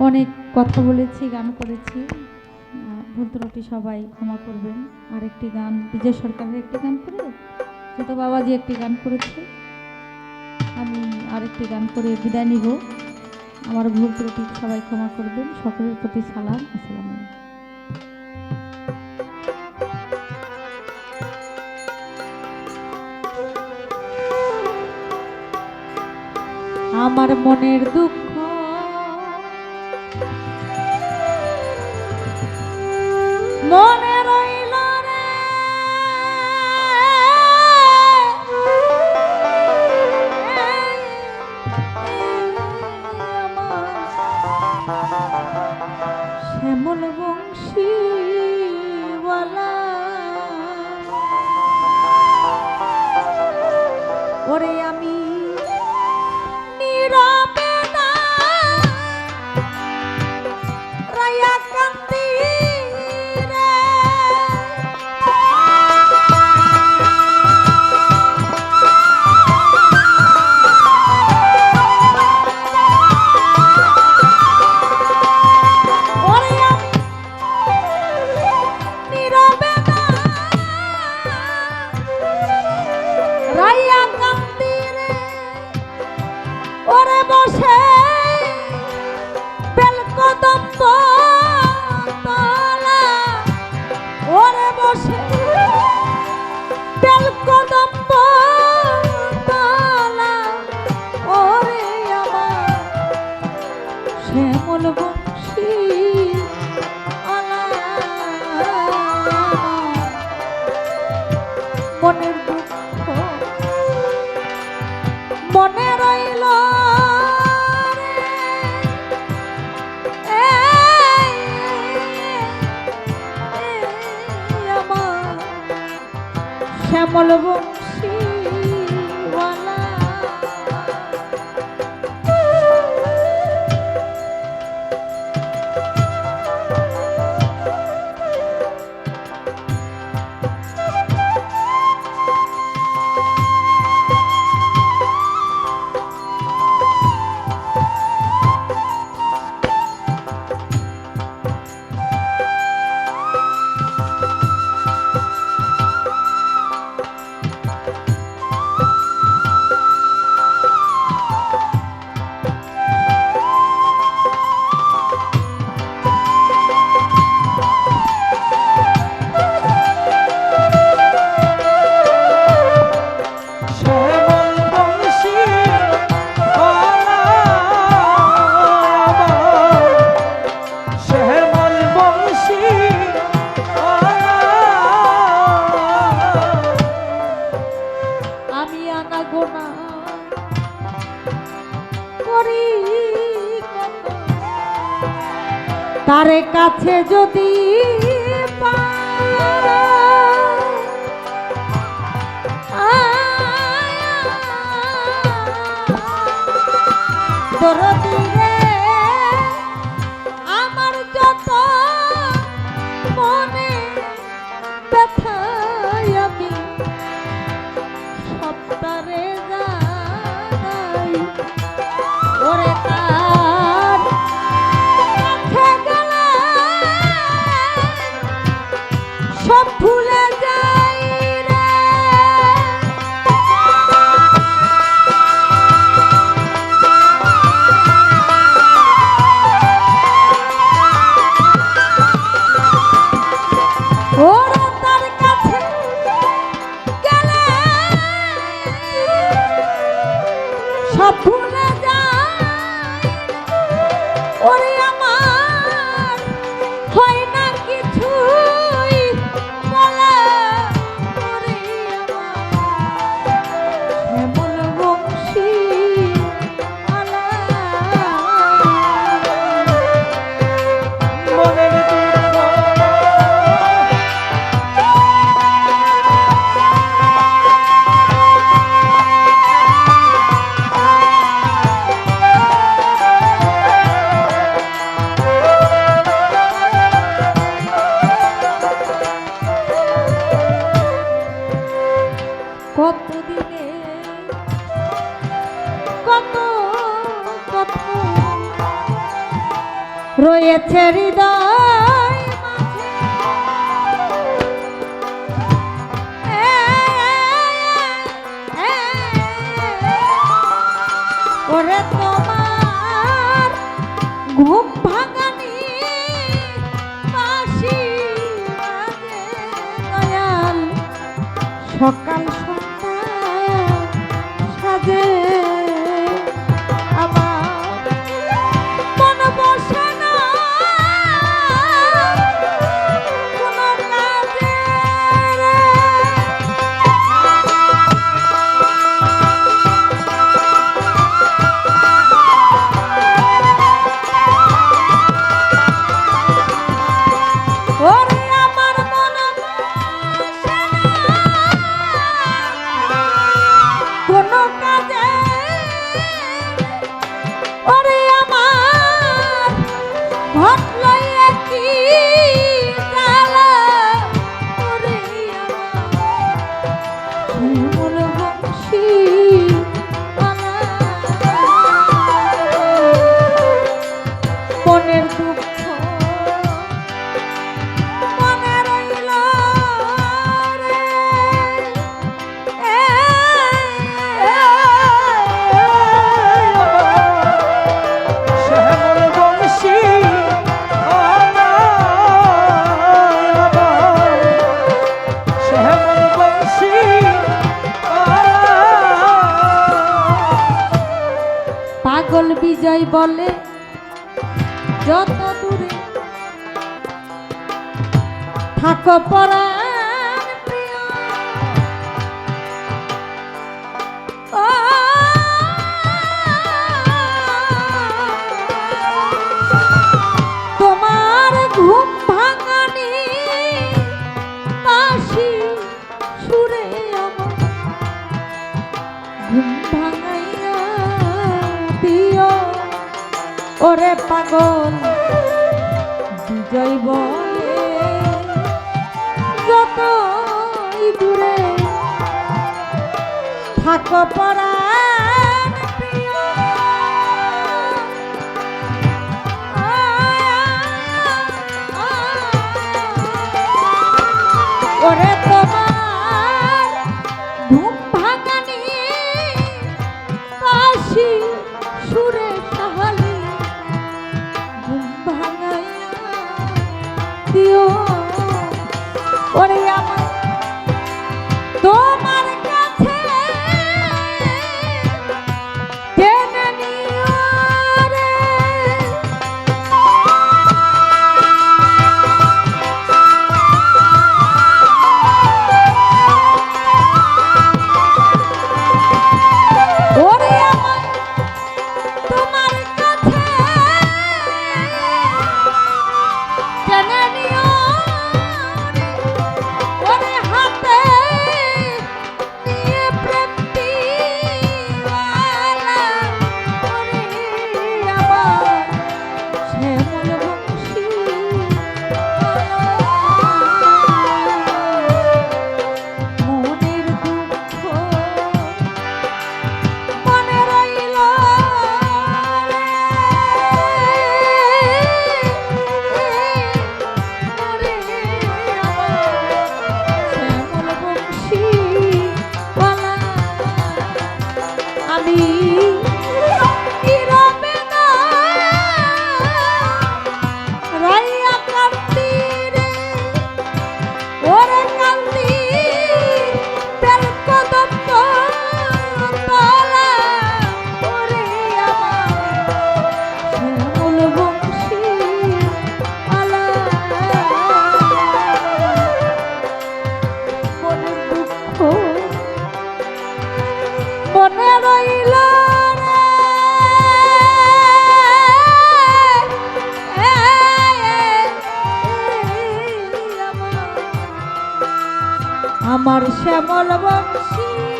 অনেক কথা বলেছি, গান করেছি। ভুল ত্রুটি সবাই ক্ষমা করবেন। আরেকটি গান, বিজয় সরকারের একটি গান করে যেহেতু বাবাজি একটি গান করেছে। আমি আরেকটি গান করে বিদায় নিব। আমার ভুল ত্রুটি সবাই ক্ষমা করবেন। সকলের প্রতি সালাম, আসসালামু আমার মনের দুঃখ ওরে আমি শ্যামল তারে কাছে যদি দরদিরে রয়েছে হৃদয় ওরে তো বলে যত দূরে থাকো পরা ওরে পাগল বিজয় যতই দূরে থাকো পড়া ওরে তোমার What are you কি আমার শ্যামল বংশী।